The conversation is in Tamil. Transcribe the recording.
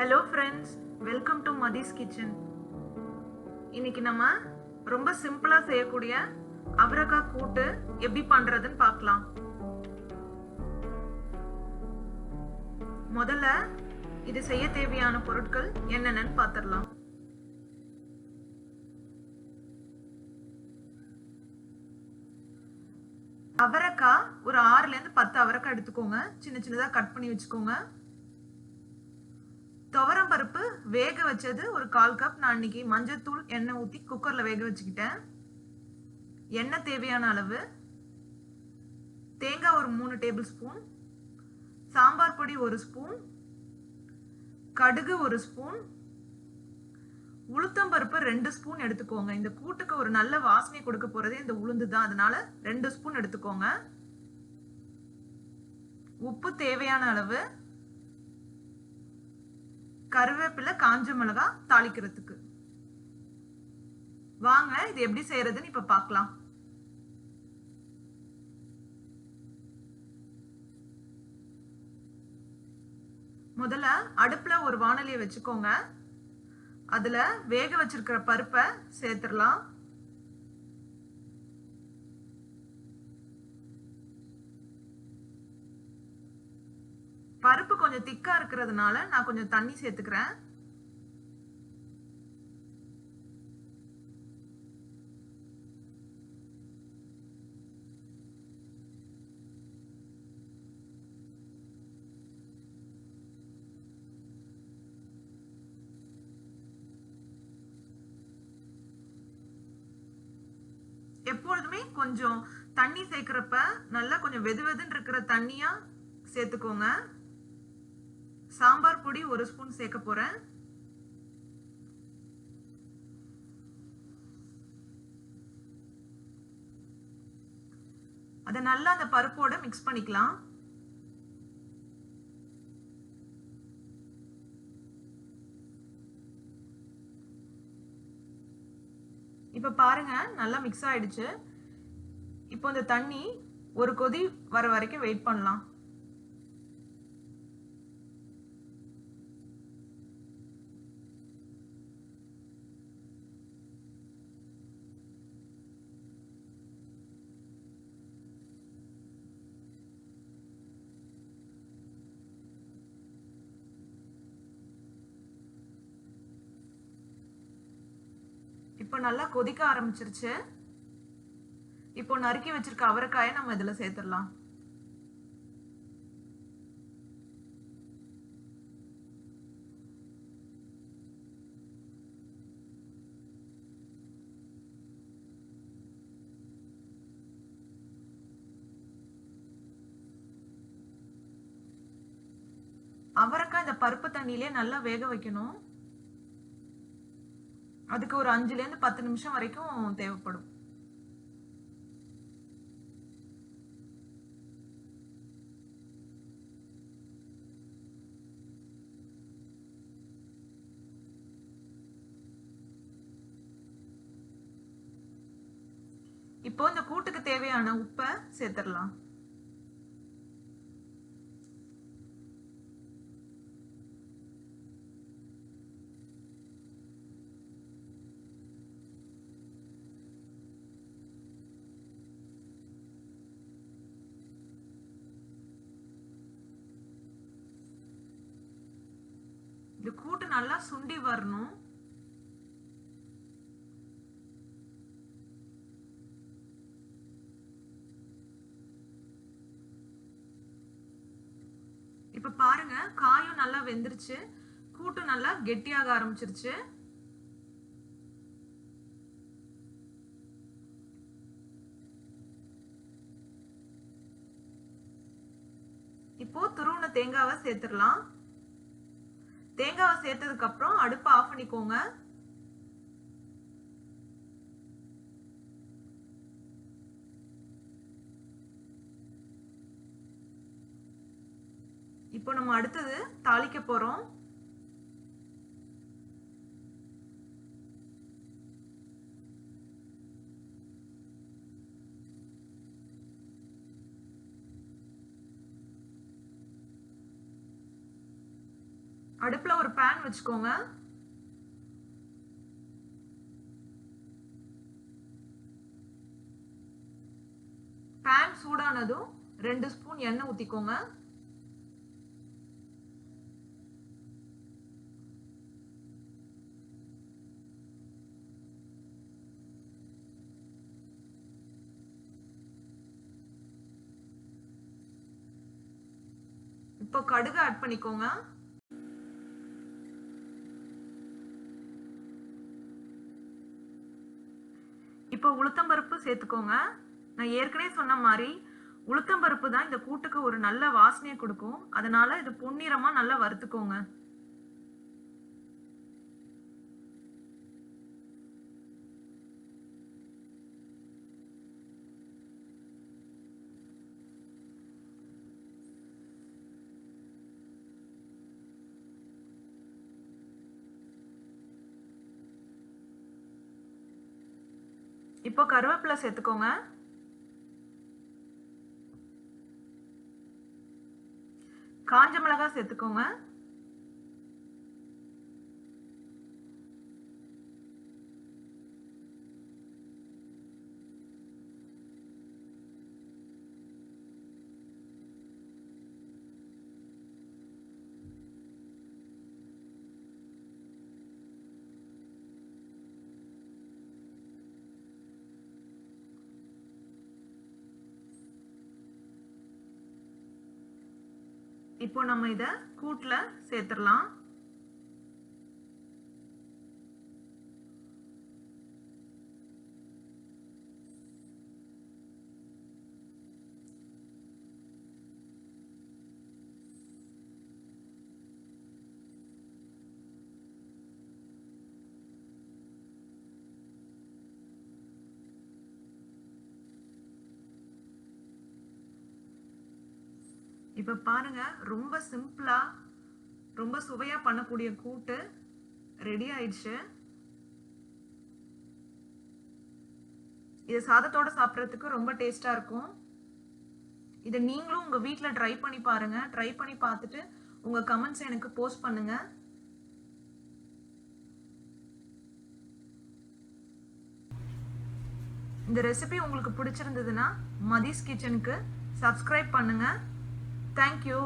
Hello friends welcome to Mathi's kitchen இன்னைக்கு நம்ம ரொம்ப சிம்பிளா செய்யக்கூடிய அவரக்காய் கூட்டு எப்படி பண்றதுன்னு பார்க்கலாம். முதல்ல இது செய்ய தேவையான பொருட்கள் என்னென்னு பார்த்துடலாம். அவரக்காய் ஒரு ஆறுல இருந்து பத்து அவரைக்காய் எடுத்துக்கோங்க. சின்ன சின்னதா கட் பண்ணி வச்சுக்கோங்க. வேக வச்சது ஒரு கால் கப் நான் இன்னைக்கு மஞ்சத்தூள் எண்ணெய் ஊற்றி குக்கரில் வேக வச்சுக்கிட்டேன். எண்ணெய் தேவையான அளவு. தேங்காய் ஒரு மூணு டேபிள் ஸ்பூன் சாம்பார் பொடி ஒரு ஸ்பூன் கடுகு ஒரு ஸ்பூன் உளுத்தம்பருப்பு ரெண்டு ஸ்பூன் எடுத்துக்கோங்க. இந்த கூட்டுக்கு ஒரு நல்ல வாசனை கொடுக்க போறதே இந்த உளுந்து தான் அதனால ரெண்டு ஸ்பூன் எடுத்துக்கோங்க. உப்பு தேவையான அளவு. கருவேப்பிலை காஞ்ச மிளகா தாளிக்கிறதுக்கு. வாங்க இது எப்படி செய்யறதுன்னு இப்ப பார்க்கலாம் முதல்ல அடுப்புல ஒரு வானலியை வச்சுக்கோங்க. அதுல வேக வச்சிருக்கிற பருப்பை சேர்த்துடலாம். பருப்பு கொஞ்சம் திக்கா இருக்கிறதுனால நான் கொஞ்சம் தண்ணி சேர்த்துக்கிறேன். எப்பொழுதுமே கொஞ்சம் தண்ணி சேர்க்கிறப்ப நல்லா கொஞ்சம் வெது வெதுன்னு இருக்கிற தண்ணியா சேர்த்துக்கோங்க. சாம்பார் பொடி ஒரு ஸ்பூன் சேர்க்க போறேன். அதை நல்லா அந்த பருப்போட மிக்ஸ் பண்ணிக்கலாம். இப்ப பாருங்க நல்லா மிக்ஸ் ஆயிடுச்சு. இப்போ இந்த தண்ணி ஒரு கொதி வர வரைக்கும் வெயிட் பண்ணலாம் இப்போ நல்லா கொதிக்க ஆரம்பிச்சிருச்சு. இப்போ நறுக்கி வச்சிருக்க அவரைக்காயை நம்ம இதுல சேர்த்துடலாம். அவரைக்காய் இந்த பருப்பு தண்ணியிலே நல்லா வேக வைக்கணும். அதுக்கு ஒரு அஞ்சுல இருந்து பத்து நிமிஷம் வரைக்கும் தேவைப்படும். இப்போ இந்த கூட்டுக்கு தேவையான உப்பை சேர்த்துடலாம். இந்த கூட்டு நல்லா சுண்டி வரணும். இப்ப பாருங்க காயும் நல்லா வெந்துருச்சு. கூட்டு நல்லா கெட்டியாக ஆரம்பிச்சிருச்சு. இப்போ துருவன தேங்காவை சேர்த்துடலாம். தேங்காவை சேர்த்ததுக்கு அப்புறம் அடுப்பை ஆஃப் பண்ணிக்கோங்க. இப்போ நம்ம அடுத்தது தாளிக்க போறோம். அடுப்புல ஒரு பேன் வச்சுக்கோங்க. பேன் சூடானதும் ரெண்டு ஸ்பூன் எண்ணெய் ஊத்திக்கோங்க. இப்போ கடுகு ஆட் பண்ணிக்கோங்க. இப்போ உளுத்தம்பருப்பு சேர்த்துக்கோங்க. நான் ஏற்கனவே சொன்ன மாதிரி உளுத்தம்பருப்பு தான் இந்த கூட்டுக்கு ஒரு நல்ல வாசனையை கொடுக்கும். அதனால இது பொன்னிறமாக நல்லா வறுத்துக்கோங்க. இப்போ கருவேப்பிலை சேர்த்துக்கோங்க. காஞ்ச மிளகாய் சேர்த்துக்கோங்க. இப்போ நம்ம இதை கூட்டில் சேர்த்துடலாம். இப்போ பாருங்க ரொம்ப சிம்பிளா ரொம்ப சுவையா பண்ணக்கூடிய கூட்டு ரெடி ஆயிடுச்சு. இது சாதத்தோட சாப்பிட்றதுக்கு ரொம்ப டேஸ்டா இருக்கும். இதை நீங்களும் உங்க வீட்டில் ட்ரை பண்ணி பாருங்க. ட்ரை பண்ணி பார்த்துட்டு உங்க கமெண்ட்ஸ் எனக்கு போஸ்ட் பண்ணுங்க. இந்த ரெசிபி உங்களுக்கு பிடிச்சிருந்ததுன்னா மதிஸ் கிச்சனுக்கு சப்ஸ்கிரைப் பண்ணுங்க தேங்க்யூ